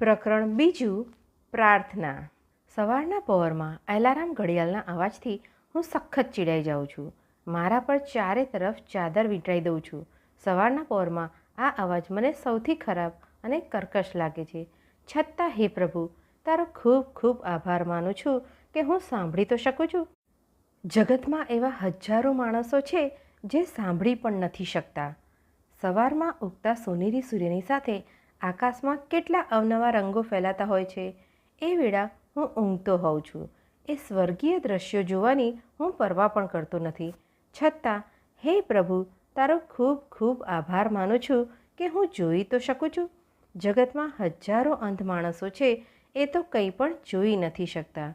પ્રકરણ બીજું, પ્રાર્થના. સવારના પહોરમાં એલારામ ઘડિયાળના અવાજથી હું સખત ચીડાઈ જાઉં છું. મારા પર ચારે તરફ ચાદર વીંટાઈ દઉં છું. સવારના પહોરમાં આ અવાજ મને સૌથી ખરાબ અને કર્કશ લાગે છે. છતાં હે પ્રભુ, તારો ખૂબ ખૂબ આભાર માનું છું કે હું સાંભળી તો શકું છું. જગતમાં એવા હજારો માણસો છે જે સાંભળી પણ નથી શકતા. સવારમાં ઉગતા સોનેરી સૂર્યની સાથે આકાશમાં કેટલા અવનવા રંગો ફેલાતા હોય છે, એ વેળા હું ઊંઘતો હોઉં છું. એ સ્વર્ગીય દ્રશ્યો જોવાની હું પરવા પણ કરતો નથી. છતાં, હે પ્રભુ, તારો ખૂબ ખૂબ આભાર માનું છું કે હું જોઈ તો શકું છું. જગતમાં હજારો અંધ માણસો છે, એ તો કંઈ પણ જોઈ નથી શકતા.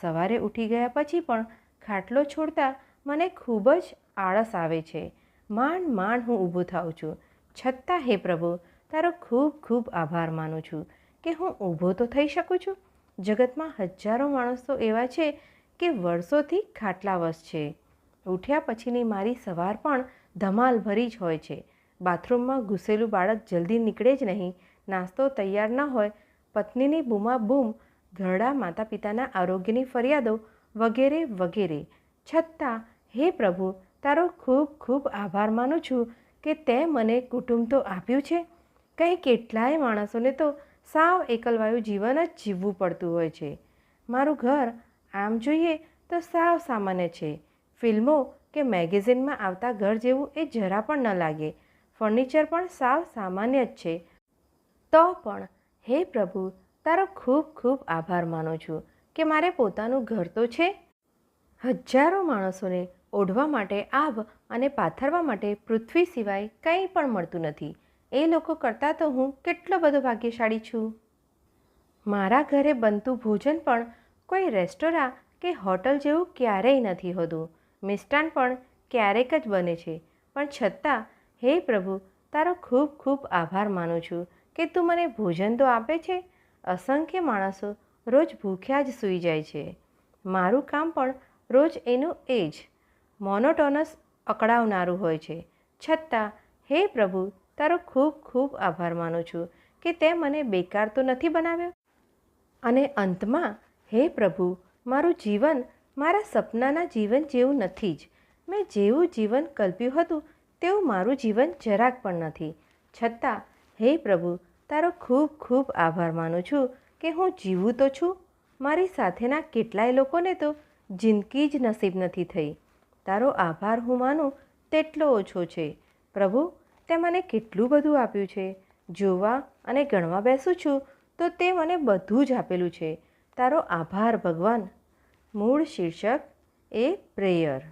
સવારે ઉઠી ગયા પછી પણ ખાટલો છોડતા મને ખૂબ જ આળસ આવે છે. માંડ માંડ હું ઊભું થાઉં છું. છતાં, હે પ્રભુ તારો ખૂબ ખૂબ આભાર માનું છું કે હું ઊભો તો થઈ શકું છું. જગતમાં હજારો માણસો એવા છે કે વર્ષોથી ખાટલાવશ છે. ઉઠ્યા પછીની મારી સવાર પણ ધમાલ ભરી જ હોય છે. બાથરૂમમાં ઘૂસેલું બાળક જલ્દી નીકળે જ નહીં. નાસ્તો તૈયાર ન હોય. પત્નીની બૂમા બૂમ, ઘરડા માતા પિતાના આરોગ્યની ફરિયાદો વગેરે વગેરે. છતાં, હે પ્રભુ, તારો ખૂબ ખૂબ આભાર માનું છું કે તે મને કુટુંબ તો આપ્યું છે. કંઈ કેટલાય માણસોને તો સાવ એકલવાયું જીવન જ જીવવું પડતું હોય છે. મારું ઘર, આમ જોઈએ તો સાવ સામાન્ય છે. ફિલ્મો કે મેગેઝિનમાં આવતા ઘર જેવું એ જરા પણ ન લાગે. ફર્નિચર પણ સાવ સામાન્ય જ છે. તો પણ, હે પ્રભુ, તારો ખૂબ ખૂબ આભાર માનું છું કે મારે પોતાનું ઘર તો છે. હજારો માણસોને ઓઢવા માટે આભ અને પાથરવા માટે પૃથ્વી સિવાય કંઈ પણ મળતું નથી. એ લોકો કરતાં તો હું કેટલો બધો ભાગ્યશાળી છું. મારા ઘરે બનતું ભોજન પણ કોઈ રેસ્ટોરાં કે હોટલ જેવું ક્યારેય નથી હોતું. મિષ્ટાન પણ ક્યારેક જ બને છે. પણ છતાં, હે પ્રભુ, તારો ખૂબ ખૂબ આભાર માનું છું કે તું મને ભોજન તો આપે છે. અસંખ્ય માણસો રોજ ભૂખ્યા જ સૂઈ જાય છે. મારું કામ પણ રોજ એનું એ જ. મોનોટોનસ અકળાવનારું હોય છે. છતાં, હે પ્રભુ તારો ખૂબ ખૂબ આભાર માનું છું કે તે મને બેકાર તો નથી બનાવ્યો. અને અંતમાં, હે પ્રભુ, મારું જીવન મારા સપનાના જીવન જેવું નથી જ. મેં જેવું જીવન કલ્પ્યું હતું, તેવું મારું જીવન જરાક પણ નથી. છતાં, હે પ્રભુ, તારો ખૂબ ખૂબ આભાર માનું છું કે હું જીવું તો છું. મારી સાથેના કેટલાય લોકોને તો જિંદગી જ નસીબ નથી થઈ. તારો આભાર હું માનું તેટલો ઓછો છે. પ્રભુ તે મને કેટલું બધું આપ્યું છે. જોવા અને ગણવા બેસું છું તો તે મને બધું જ આપેલું છે. તારો આભાર, ભગવાન. મૂળ શીર્ષક, એ પ્રેયર.